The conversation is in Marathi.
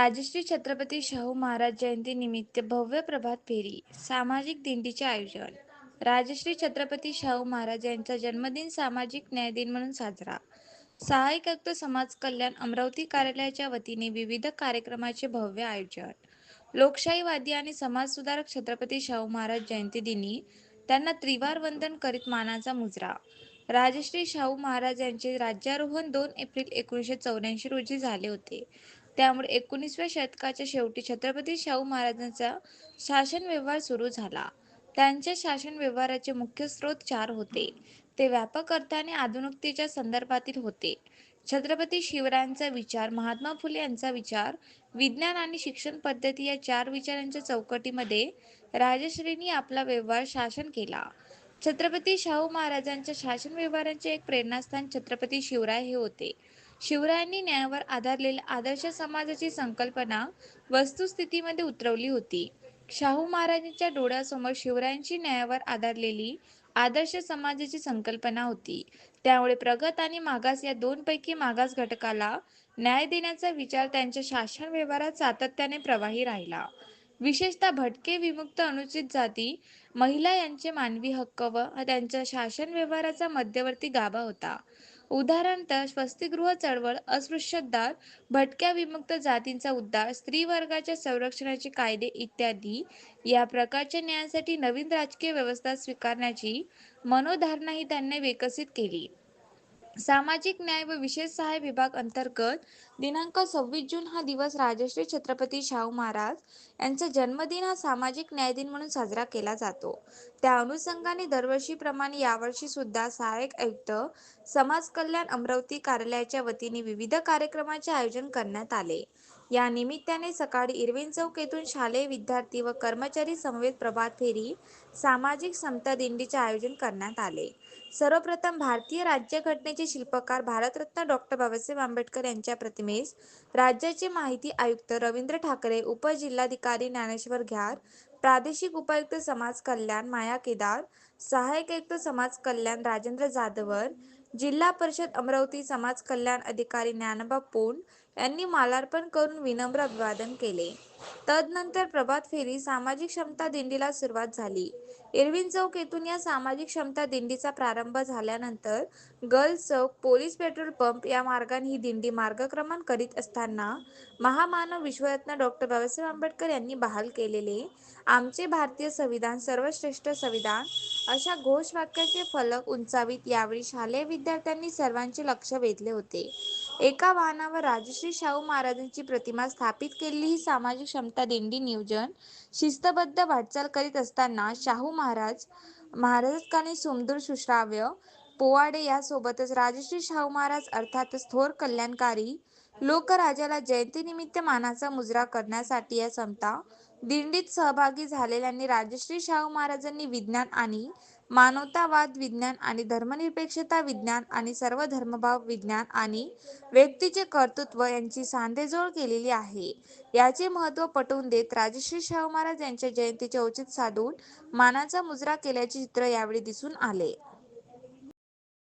राजश्री छत्रपती शाहू महाराज जयंती निमित्त भव्य प्रभात फेरी सामाजिक दिंडीचे आयोजन. राजश्री छत्रपती शाहू महाराज यांचा जन्मदिन सामाजिक न्याय दिन म्हणून साजरा. सहाय्यक आयुक्त समाज कल्याण अमरावती कार्यालयाच्या वतीने विविध कार्यक्रमाचे भव्य आयोजन. लोकशाहीवादी आणि समाजसुधारक छत्रपती शाहू महाराज जयंती दिनी त्यांना त्रिवार वंदन करीत मानाचा मुजरा. राजश्री शाहू महाराज यांचे राज्यारोहण दोन एप्रिल एकोणीसशे चौऱ्याऐंशी रोजी झाले होते. त्यामुळे एकोणीसव्या शतकाच्या शेवटी छत्रपती शाहू महाराजांचा शासन व्यवहार सुरू झाला. त्यांच्या शासन व्यवहाराचे मुख्य स्रोत चार होते. ते व्यापक अर्थाने आधुनिकतेच्या संदर्भातील होते. छत्रपती शिवरायांचा विचार महात्मा फुले यांचा विचार विज्ञान आणि शिक्षण पद्धती या चार विचारांच्या चौकटीमध्ये राजश्रींनी आपला व्यवहार शासन केला. छत्रपती शाहू महाराजांच्या शासन व्यवहारांचे एक प्रेरणास्थान छत्रपती शिवराय हे होते. शिवरायांनी न्यायावर आधारलेल्या आदर्श समाजाची संकल्पना वस्तुस्थितीमध्ये उतरवली होती. शाहू महाराजांच्या डोळ्यासमोर शिवरायांची न्यायावर आधारलेली आदर्श समाजाची संकल्पना होती. त्यामुळे प्रगत आणि मागास या दोनपैकी मागास घटकाला न्याय देण्याचा विचार त्यांच्या शासन व्यवहारात सातत्याने प्रवाही राहिला. विशेषतः भटके विमुक्त अनुचित जाती महिला यांचे मानवी हक्क व त्यांच्या शासन व्यवहाराचा मध्यवर्ती गाभा होता. उदाहरणतः स्वस्तिगृह चळवळ अस्पृश्यदार भटक्या विमुक्त जातींचा उद्धार स्त्री वर्गाच्या संरक्षणाचे कायदे इत्यादी या प्रकारच्या न्यायासाठी नवीन राजकीय व्यवस्था स्वीकारण्याची मनोधारणाही त्यांनी विकसित केली. सामाजिक न्याय व विशेष सहाय्य विभाग अंतर्गत दिनांक सव्वीस जून हा दिवस राजश्री छत्रपती शाहू महाराज यांचा जन्मदिन हा सामाजिक न्याय दिन म्हणून साजरा केला जातो. त्या अनुषंगाने दरवर्षीप्रमाणे यावर्षी सुद्धा सहाय्यक आयुक्त समाज कल्याण अमरावती कार्यालयाच्या वतीने विविध कार्यक्रमाचे आयोजन करण्यात आले. या निमित्ताने सकाळी इरविन चौक येथून शालेय विद्यार्थी व कर्मचारी समवेत प्रभात फेरी सामाजिक समता दिंडीचे आयोजन करण्यात आले. सर्वप्रथम भारतीय राज्यघटनेचे शिल्पकार भारतरत्न डॉक्टर बाबासाहेब आंबेडकर यांच्या प्रतिमेस राज्याचे माहिती आयुक्त रवींद्र ठाकरे उपजिल्हाधिकारी ज्ञानेश्वर घ्यार प्रादेशिक उपायुक्त समाज कल्याण माया केदार सहाय्यक आयुक्त समाज कल्याण राजेंद्र जाधवर जिल्हा परिषद अमरावती समाज कल्याण अधिकारी ज्ञानबा पोंड यांनी मालार्पण करून विनम्र अभिवादन केले. तदनंतर प्रभात फेरी सामाजिक क्षमता दिंडीला सुरुवात झाली. इरविन चौक येथून या सामाजिक क्षमता दिंडीचा प्रारंभ झाल्यानंतर गर्ल्स चौक पोलीस पेट्रोल पंप या मार्गाने ही दिंडी मार्गक्रमण करीत असताना महामानव विश्वरत्न डॉक्टर बाबासाहेब आंबेडकर यांनी बहाल केलेले आमचे भारतीय संविधान सर्वश्रेष्ठ संविधान अशा घोषवाक्याचे फलक उंचावीत यावेळी शालेय विद्यार्थ्यांनी सर्वांचे लक्ष वेधले होते. एका वाहनावर राजश्री शाहू महाराजांची प्रतिमा स्थापित केलेली ही सामाजिक क्षमता दिंडी नियोजन शिस्तबद्ध वाटचाल करीत असताना शाहू महाराज महाराजकाने सुमदूर सुश्राव्य पोवाडे यासोबतच राजश्री शाहू महाराज अर्थातच थोर कल्याणकारी लोकराजाला जयंतीनिमित्त मानाचा मुजरा करण्यासाठी या समता दिंडीत सहभागी झालेल्यांनी राजश्री शाहू महाराजांनी विज्ञान आणि मानवतावाद विज्ञान आणि धर्मनिरपेक्षता विज्ञान आणि सर्व धर्मभाव विज्ञान आणि व्यक्तीचे कर्तृत्व यांची सांधेजोड केलेली आहे. याचे महत्त्व पटवून देत राजश्री शाहू महाराज यांच्या जयंतीचे औचित्य साधून मानाचा मुजरा केल्याचे चित्र यावेळी दिसून आले.